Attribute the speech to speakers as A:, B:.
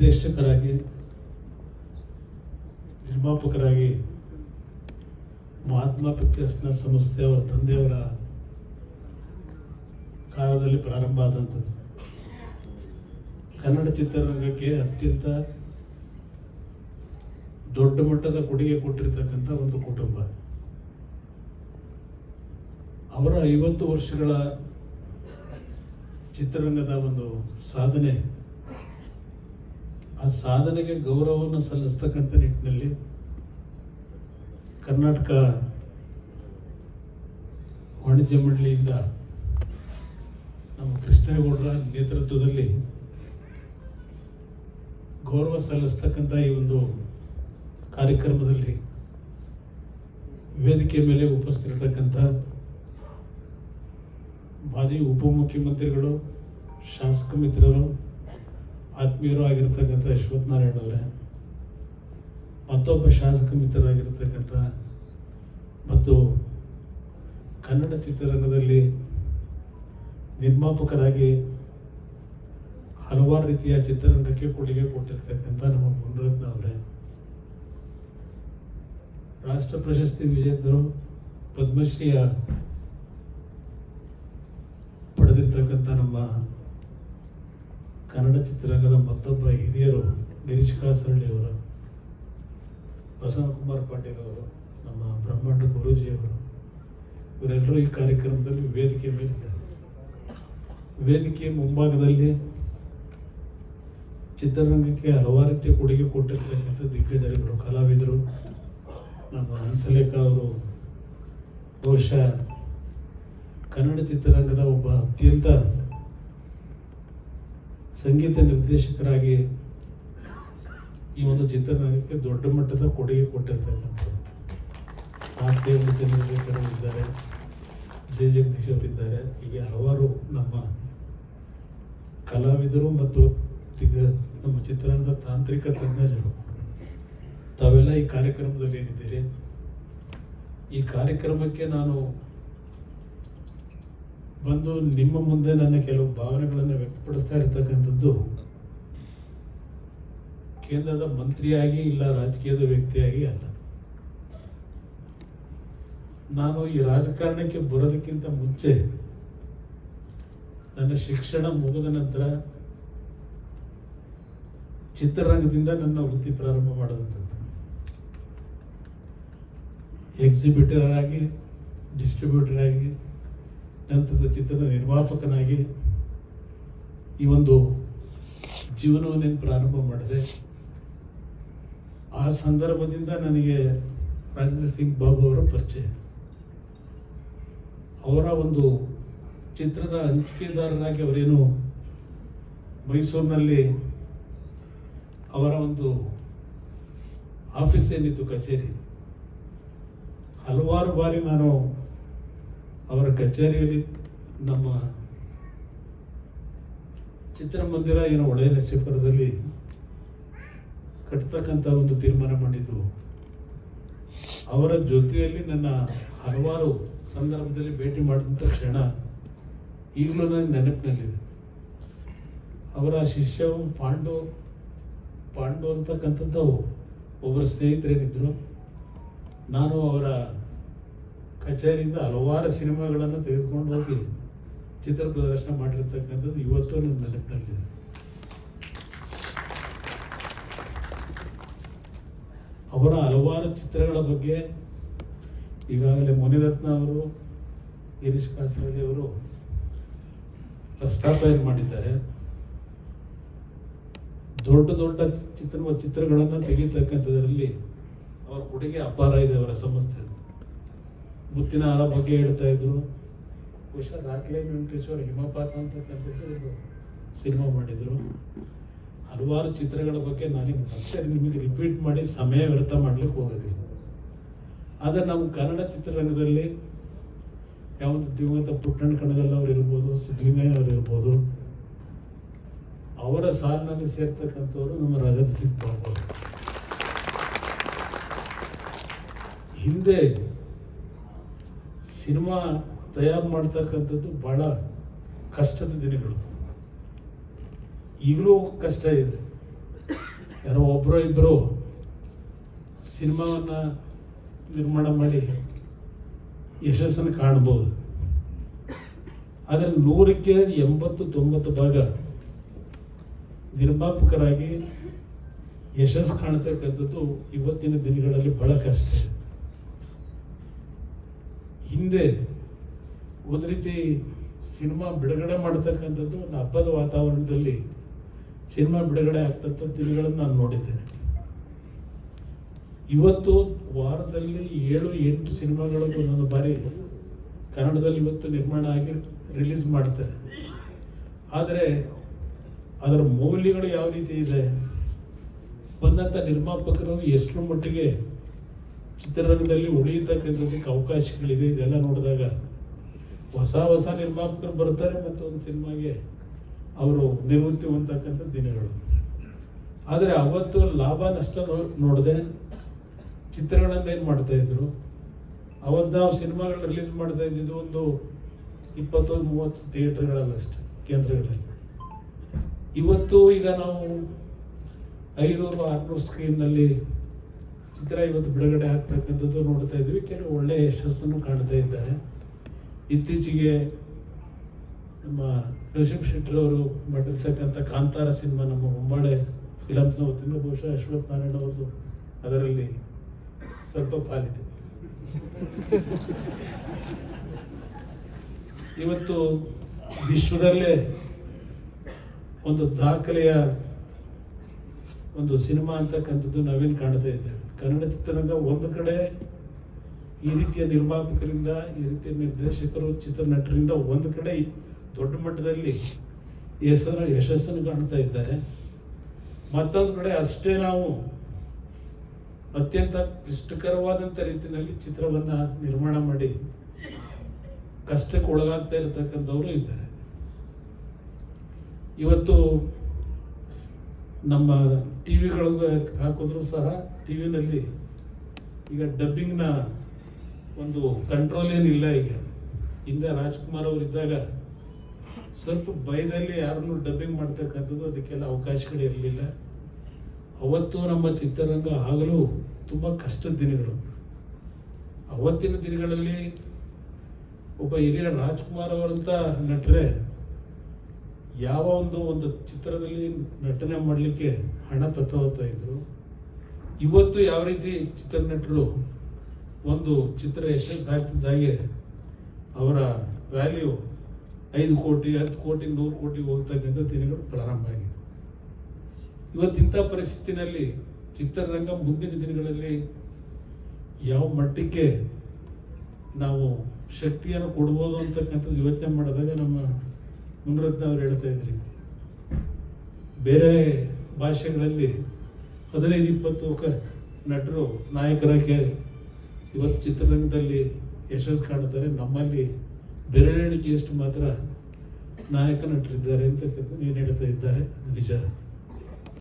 A: ನಿರ್ದೇಶಕರಾಗಿ, ನಿರ್ಮಾಪಕರಾಗಿ ಮಹಾತ್ಮ ಪಿಕ್ಚರ್ಸ್ನ ಸಂಸ್ಥೆ ಅವರ ತಂದೆಯವರ ಕಾಲದಲ್ಲಿ ಪ್ರಾರಂಭ ಆದಂಥದ್ದು. ಕನ್ನಡ ಚಿತ್ರರಂಗಕ್ಕೆ ಅತ್ಯಂತ ದೊಡ್ಡ ಮಟ್ಟದ ಕೊಡುಗೆ ಕೊಟ್ಟಿರ್ತಕ್ಕಂಥ ಒಂದು ಕುಟುಂಬ. ಅವರ ಐವತ್ತು ವರ್ಷಗಳ ಚಿತ್ರರಂಗದ ಒಂದು ಸಾಧನೆ ಆ ಸಾಧನೆಗೆ ಗೌರವವನ್ನು ಸಲ್ಲಿಸ್ತಕ್ಕಂಥ ನಿಟ್ಟಿನಲ್ಲಿ ಕರ್ನಾಟಕ ವಾಣಿಜ್ಯ ಮಂಡಳಿಯಿಂದ ನಮ್ಮ ಕೃಷ್ಣೇಗೌಡರ ನೇತೃತ್ವದಲ್ಲಿ ಗೌರವ ಸಲ್ಲಿಸ್ತಕ್ಕಂಥ ಈ ಒಂದು ಕಾರ್ಯಕ್ರಮದಲ್ಲಿ ವೇದಿಕೆ ಮೇಲೆ ಉಪಸ್ಥಿತಿರ್ತಕ್ಕಂಥ ಮಾಜಿ ಉಪಮುಖ್ಯಮಂತ್ರಿಗಳು, ಶಾಸಕ ಮಿತ್ರರು ಆತ್ಮೀಯರು ಆಗಿರ್ತಕ್ಕಂಥ ಅಶ್ವಥ್ ನಾರಾಯಣ ಅವರೇ, ಮತ್ತೊಬ್ಬ ಶಾಸಕ ಮಿತ್ರರಾಗಿರ್ತಕ್ಕಂಥ ಮತ್ತು ಕನ್ನಡ ಚಿತ್ರರಂಗದಲ್ಲಿ ನಿರ್ಮಾಪಕರಾಗಿ ಹಲವಾರು ರೀತಿಯ ಚಿತ್ರರಂಗಕ್ಕೆ ಕೊಡುಗೆ ಕೊಟ್ಟಿರ್ತಕ್ಕಂಥ ನಮ್ಮ ಮುನರತ್ನ ಅವರೇ. ರಾಷ್ಟ್ರ ಪ್ರಶಸ್ತಿ ವಿಜೇತರು ಪದ್ಮಶ್ರೀಯ ಪಡೆದಿರ್ತಕ್ಕಂಥ ನಮ್ಮ ಕನ್ನಡ ಚಿತ್ರರಂಗದ ಮತ್ತೊಬ್ಬ ಹಿರಿಯರು ಕಾಸರಳ್ಳಿ ಅವರು, ಬಸವಕುಮಾರ್ ಪಾಟೀಲ್ ಅವರು, ನಮ್ಮ ಬ್ರಹ್ಮಾಂಡ ಗುರೂಜಿಯವರು ಇವರೆಲ್ಲರೂ ಈ ಕಾರ್ಯಕ್ರಮದಲ್ಲಿ ವೇದಿಕೆ ಮೇಲಿದ್ದಾರೆ. ವೇದಿಕೆ ಮುಂಭಾಗದಲ್ಲಿ ಚಿತ್ರರಂಗಕ್ಕೆ ಹಲವಾರು ರೀತಿಯ ಕೊಡುಗೆ ಕೊಟ್ಟಿರ್ತಕ್ಕಂಥ ದಿಗ್ಗಜರುಗಳು, ಕಲಾವಿದರು, ನಮ್ಮ ಹಂಸಲೇಖ ಅವರು, ಬಹುಶಃ ಕನ್ನಡ ಚಿತ್ರರಂಗದ ಒಬ್ಬ ಅತ್ಯಂತ ಸಂಗೀತ ನಿರ್ದೇಶಕರಾಗಿ ಈ ಒಂದು ಚಿತ್ರರಂಗಕ್ಕೆ ದೊಡ್ಡ ಮಟ್ಟದ ಕೊಡುಗೆ ಕೊಟ್ಟಿರ್ತಕ್ಕಂಥದ್ದು ಚಂದ್ರಶೇಖರ್ ಇದ್ದಾರೆ ಜಯ ಜಗದೀಶ್ ಅವರಿದ್ದಾರೆ. ಹೀಗೆ ಹಲವಾರು ನಮ್ಮ ಕಲಾವಿದರು ಮತ್ತು ನಮ್ಮ ಚಿತ್ರರಂಗದ ತಾಂತ್ರಿಕ ತಜ್ಞರು. ತಾವೆಲ್ಲ ಈ ಕಾರ್ಯಕ್ರಮದಲ್ಲಿ ಏನಿದ್ದೀರಿ? ಈ ಕಾರ್ಯಕ್ರಮಕ್ಕೆ ನಾನು ಬಂದು ನಿಮ್ಮ ಮುಂದೆ ನನ್ನ ಕೆಲವು ಭಾವನೆಗಳನ್ನು ವ್ಯಕ್ತಪಡಿಸ್ತಾ ಇರ್ತಕ್ಕಂಥದ್ದು, ಕೇಂದ್ರದ ಮಂತ್ರಿಯಾಗಿ ಇಲ್ಲ ರಾಜಕೀಯದ ವ್ಯಕ್ತಿಯಾಗಿ ಅಲ್ಲ. ನಾನು ಈ ರಾಜಕಾರಣಕ್ಕೆ ಬರೋದಕ್ಕಿಂತ ಮುಂಚೆ ನನ್ನ ಶಿಕ್ಷಣ ಮುಗಿದ ನಂತರ ಚಿತ್ರರಂಗದಿಂದ ನನ್ನ ವೃತ್ತಿ ಪ್ರಾರಂಭ ಮಾಡಿದಂಥದ್ದು. ಎಕ್ಸಿಬಿಟರ್ ಆಗಿ ಡಿಸ್ಟ್ರಿಬ್ಯೂಟರ್ ಆಗಿ ನಂತರದ ಚಿತ್ರದ ನಿರ್ಮಾಪಕನಾಗಿ ಈ ಒಂದು ಜೀವನವನ್ನೇನು ಪ್ರಾರಂಭ ಮಾಡಿದೆ. ಆ ಸಂದರ್ಭದಿಂದ ನನಗೆ ರಾಜೇಂದ್ರ ಸಿಂಗ್ ಬಾಬು ಅವರ ಪರಿಚಯ. ಅವರ ಒಂದು ಚಿತ್ರದ ಹಂಚಿಕೆದಾರರಾಗಿ ಅವರೇನು ಮೈಸೂರಿನಲ್ಲಿ ಅವರ ಒಂದು ಆಫೀಸ್ ಏನಿತ್ತು ಕಚೇರಿ. ಹಲವಾರು ಬಾರಿ ನಾನು ಅವರ ಕಚೇರಿಯಲ್ಲಿ ನಮ್ಮ ಚಿತ್ರಮಂದಿರ ಏನೋ ಒಳ್ಳೆಯ ನರಸೀಪುರದಲ್ಲಿ ಕಟ್ತಕ್ಕಂಥ ಒಂದು ತೀರ್ಮಾನ ಮಾಡಿದ್ರು. ಅವರ ಜೊತೆಯಲ್ಲಿ ನನ್ನ ಹಲವಾರು ಸಂದರ್ಭದಲ್ಲಿ ಭೇಟಿ ಮಾಡಿದಂಥ ಕ್ಷಣ ಈಗಲೂ ನನಗೆ ನೆನಪಿನಲ್ಲಿದೆ. ಅವರ ಶಿಷ್ಯವು ಪಾಂಡು ಪಾಂಡು ಅಂತಕ್ಕಂಥದ್ದು ಒಬ್ಬರ ಸ್ನೇಹಿತರೇನಿದ್ದರು ನಾನು ಅವರ ಕಚೇರಿಯಿಂದ ಹಲವಾರು ಸಿನಿಮಾಗಳನ್ನು ತೆಗೆದುಕೊಂಡು ಹೋಗಿ ಚಿತ್ರ ಪ್ರದರ್ಶನ ಮಾಡಿರ್ತಕ್ಕಂಥದ್ದು ಇವತ್ತು ನನ್ನ ನೆನಪಿನಲ್ಲಿದೆ. ಅವರ ಹಲವಾರು ಚಿತ್ರಗಳ ಬಗ್ಗೆ ಈಗಾಗಲೇ ಮುನಿರತ್ನ ಅವರು, ಗಿರೀಶ್ ಕಾಸರಳ್ಳಿ ಅವರು ಪ್ರಸ್ತಾಪ ಏನು ಮಾಡಿದ್ದಾರೆ? ದೊಡ್ಡ ದೊಡ್ಡ ಚಿತ್ರ ಚಿತ್ರಗಳನ್ನು ತೆಗೀತಕ್ಕಂಥದ್ರಲ್ಲಿ ಅವರ ಕೊಡುಗೆ ಅಪಾರ ಇದೆ ಅವರ ಸಂಸ್ಥೆ ಮುತ್ತಿನ ಹಾರ ಬಗ್ಗೆ ಹೇಳ್ತಾ ಇದ್ರು. ಬಹುಶಃ ದಾಖಲೆ ವೆಂಕಟೇಶ್ವರ ಹಿಮಪಾತ ಅಂತಕ್ಕಂಥದ್ದು ಒಂದು ಸಿನಿಮಾ ಮಾಡಿದ್ರು. ಹಲವಾರು ಚಿತ್ರಗಳ ಬಗ್ಗೆ ನಾನು ಮತ್ತೆ ನಿಮಗೆ ರಿಪೀಟ್ ಮಾಡಿ ಸಮಯ ವ್ಯರ್ಥ ಮಾಡ್ಲಿಕ್ಕೆ ಹೋಗೋದಿಲ್ಲ. ಆದರೆ ನಮ್ಮ ಕನ್ನಡ ಚಿತ್ರರಂಗದಲ್ಲಿ ಯಾವೊಂದು ದಿವಂಗತ ಪುಟ್ಟಣ್ಣ ಕಣಗಲ್ ಅವ್ರು ಇರ್ಬೋದು ಸಿದ್ಧಲಿಂಗಯ್ಯ ಅವ್ರು ಇರ್ಬೋದು ಅವರ ಸಾಲಿನಲ್ಲಿ ಸೇರ್ತಕ್ಕಂಥವ್ರು ನಮ್ಮ ರಜತ್ ಸಿಂಗ್ ಬಾಬು ಹಿಂದೆ ಸಿನಿಮಾ ತಯಾರು ಮಾಡ್ತಕ್ಕಂಥದ್ದು ಬಹಳ ಕಷ್ಟದ ದಿನಗಳು. ಈಗಲೂ ಕಷ್ಟ ಇದೆ. ಯಾರೋ ಒಬ್ಬರೋ ಇಬ್ಬರು ಸಿನಿಮಾವನ್ನು ನಿರ್ಮಾಣ ಮಾಡಿ ಯಶಸ್ಸನ್ನು ಕಾಣ್ಬೋದು. ಆದರೆ ನೂರಕ್ಕೆ ಎಂಬತ್ತು, ತೊಂಬತ್ತು ಭಾಗ ನಿರ್ಮಾಪಕರಾಗಿ ಯಶಸ್ಸು ಕಾಣ್ತಕ್ಕಂಥದ್ದು ಇವತ್ತಿನ ದಿನಗಳಲ್ಲಿ ಬಹಳ ಕಷ್ಟ. ಇದೆ. ಹಿಂದೆ ಒಂದು ರೀತಿ ಸಿನಿಮಾ ಬಿಡುಗಡೆ ಮಾಡ್ತಕ್ಕಂಥದ್ದು ಒಂದು ಹಬ್ಬದ ವಾತಾವರಣದಲ್ಲಿ ಸಿನಿಮಾ ಬಿಡುಗಡೆ ಆಗ್ತಕ್ಕಂಥ ದಿನಗಳನ್ನು ನಾನು ನೋಡಿದ್ದೇನೆ. ಇವತ್ತು ವಾರದಲ್ಲಿ ಏಳು, ಎಂಟು ಸಿನಿಮಾಗಳನ್ನು ಒಂದೊಂದು ಬಾರಿ ಕನ್ನಡದಲ್ಲಿ ಇವತ್ತು ನಿರ್ಮಾಣ ಆಗಿ ರಿಲೀಸ್ ಮಾಡ್ತಾರೆ. ಆದರೆ ಅದರ ಮೌಲ್ಯಗಳು ಯಾವ ರೀತಿ ಇದೆ? ಬಂದಂಥ ನಿರ್ಮಾಪಕರು ಎಷ್ಟರ ಮಟ್ಟಿಗೆ ಚಿತ್ರರಂಗದಲ್ಲಿ ಉಳಿಯತಕ್ಕಂಥದ್ದಕ್ಕೆ ಅವಕಾಶಗಳಿದೆ. ಇದೆಲ್ಲ ನೋಡಿದಾಗ ಹೊಸ ಹೊಸ ನಿರ್ಮಾಪಕರು ಬರ್ತಾರೆ ಮತ್ತು ಒಂದು ಸಿನಿಮಾಗೆ ಅವರು ನಿವೃತ್ತಿ ಹೊಂದಕ್ಕಂಥ ದಿನಗಳು. ಆದರೆ ಅವತ್ತು ಲಾಭ ನಷ್ಟ ನೋಡಿದೆ ಚಿತ್ರಗಳನ್ನು ಏನು ಮಾಡ್ತಾ ಇದ್ರು? ಅವತ್ತು ನಾವು ಸಿನಿಮಾಗಳು ರಿಲೀಸ್ ಮಾಡ್ತಾ ಇದ್ದಿದ್ದು ಒಂದು ಇಪ್ಪತ್ತೊಂದು, ಮೂವತ್ತು ಥಿಯೇಟರ್ಗಳಲ್ಲಷ್ಟೇ ಕೇಂದ್ರಗಳಲ್ಲಿ. ಇವತ್ತು ಈಗ ನಾವು ಐನೂರು, ಆರುನೂರು ಸ್ಕ್ರೀನ್ನಲ್ಲಿ ಚಿತ್ರ ಇವತ್ತು ಬಿಡುಗಡೆ ಆಗ್ತಕ್ಕಂಥದ್ದು ನೋಡ್ತಾ ಇದ್ವಿ ಕೆಲವು ಒಳ್ಳೆಯ ಯಶಸ್ಸನ್ನು ಕಾಣ್ತಾ ಇದ್ದಾರೆ. ಇತ್ತೀಚೆಗೆ ನಮ್ಮ ಋಷಭ್ ಶೆಟ್ಟರ್ ಅವರು ಮಾಡಿರ್ತಕ್ಕಂಥ ಕಾಂತಾರ ಸಿನಿಮಾ, ನಮ್ಮ ಹೊಂಬಾಳೆ ಫಿಲಮ್ಸ್ನ ವತಿಯಿಂದ ಬಹುಶಃ ಅಶ್ವಥ್ ನಾರಾಯಣ ಅವ್ರದ್ದು ಅದರಲ್ಲಿ ಸ್ವಲ್ಪ ಪಾಲಿದೆ. ಇವತ್ತು ವಿಶ್ವದಲ್ಲೇ ಒಂದು ದಾಖಲೆಯ ಒಂದು ಸಿನಿಮಾ ಅಂತಕ್ಕಂಥದ್ದು ನಾವೇನು ಕಾಣ್ತಾ ಇದ್ದೇವೆ. ಕನ್ನಡ ಚಿತ್ರರಂಗ ಒಂದು ಕಡೆ ಈ ರೀತಿಯ ನಿರ್ಮಾಪಕರಿಂದ, ಈ ರೀತಿಯ ನಿರ್ದೇಶಕರು ಚಿತ್ರ ನಟರಿಂದ ಒಂದು ಕಡೆ ದೊಡ್ಡ ಮಟ್ಟದಲ್ಲಿ ಹೆಸರು, ಯಶಸ್ಸನ್ನು ಕಾಣ್ತಾ ಇದ್ದಾರೆ. ಮತ್ತೊಂದು ಕಡೆ ಅಷ್ಟೇ ನಾವು ಅತ್ಯಂತ ಕ್ಲಿಷ್ಟಕರವಾದಂಥ ರೀತಿಯಲ್ಲಿ ಚಿತ್ರವನ್ನ ನಿರ್ಮಾಣ ಮಾಡಿ ಕಷ್ಟಕ್ಕೆ ಒಳಗಾಗ್ತಾ ಇರತಕ್ಕಂಥವರು ಇದ್ದಾರೆ. ಇವತ್ತು ನಮ್ಮ ಟಿ ವಿಗಳಿಗೆ ಹಾಕಿದ್ರು ಸಹ ಟಿ ವಿನಲ್ಲಿ ಈಗ ಡಬ್ಬಿಂಗ್ನ ಒಂದು ಕಂಟ್ರೋಲ್ ಏನಿಲ್ಲ ಈಗ. ಹಿಂದೆ ರಾಜ್ಕುಮಾರ್ ಅವರು ಇದ್ದಾಗ ಸ್ವಲ್ಪ ಭಯದಲ್ಲಿ ಯಾರನ್ನು ಡಬ್ಬಿಂಗ್ ಮಾಡ್ತಕ್ಕಂಥದ್ದು ಅದಕ್ಕೆಲ್ಲ ಅವಕಾಶಗಳು ಇರಲಿಲ್ಲ. ಅವತ್ತು ನಮ್ಮ ಚಿತ್ರರಂಗ ಆಗಲೂ ತುಂಬ ಕಷ್ಟದ ದಿನಗಳು. ಅವತ್ತಿನ ದಿನಗಳಲ್ಲಿ ಒಬ್ಬ ಹಿರಿಯ ರಾಜ್ಕುಮಾರ್ ಅವರಂತ ನಟರೆ ಯಾವ ಒಂದು ಒಂದು ಚಿತ್ರದಲ್ಲಿ ನಟನೆ ಮಾಡಲಿಕ್ಕೆ ಹಣ ತತ್ವತಾ ಇದ್ರು? ಇವತ್ತು ಯಾವ ರೀತಿ ಚಿತ್ರ ನಟರು ಒಂದು ಚಿತ್ರ ಯಶಸ್ಸು ಆಗ್ತಿದ್ದಾಗೆ ಅವರ ವ್ಯಾಲ್ಯೂ ಐದು ಕೋಟಿ, ಹತ್ತು ಕೋಟಿ, ನೂರು ಕೋಟಿ ಹೋಗ್ತಕ್ಕಂಥ ದಿನಗಳು ಪ್ರಾರಂಭ ಆಗಿದೆ ಇವತ್ತಿಂಥ ಪರಿಸ್ಥಿತಿನಲ್ಲಿ ಚಿತ್ರರಂಗ ಮುಂದಿನ ದಿನಗಳಲ್ಲಿ ಯಾವ ಮಟ್ಟಕ್ಕೆ ನಾವು ಶಕ್ತಿಯನ್ನು ಕೊಡ್ಬೋದು ಅಂತಕ್ಕಂಥದ್ದು ಯೋಚನೆ ಮಾಡಿದಾಗ ನಮ್ಮ ಮುನರತ್ನ ಅವ್ರು ಹೇಳ್ತಾ ಇದ್ರಿ. ಬೇರೆ ಭಾಷೆಗಳಲ್ಲಿ ಹದಿನೈದು, ಇಪ್ಪತ್ತು ಕ ನಟರು, ನಾಯಕರಾಗಿ ಇವತ್ತು ಚಿತ್ರರಂಗದಲ್ಲಿ ಯಶಸ್ಸು ಕಾಣುತ್ತಾರೆ ನಮ್ಮಲ್ಲಿ ಬೆರಳೆಣಿಕೆಯಷ್ಟು ಮಾತ್ರ ನಾಯಕ ನಟರಿದ್ದಾರೆ ಅಂತಕ್ಕಂಥ ನೀನು ಹೇಳ್ತಾ ಇದ್ದಾರೆ. ಅದು ನಿಜ.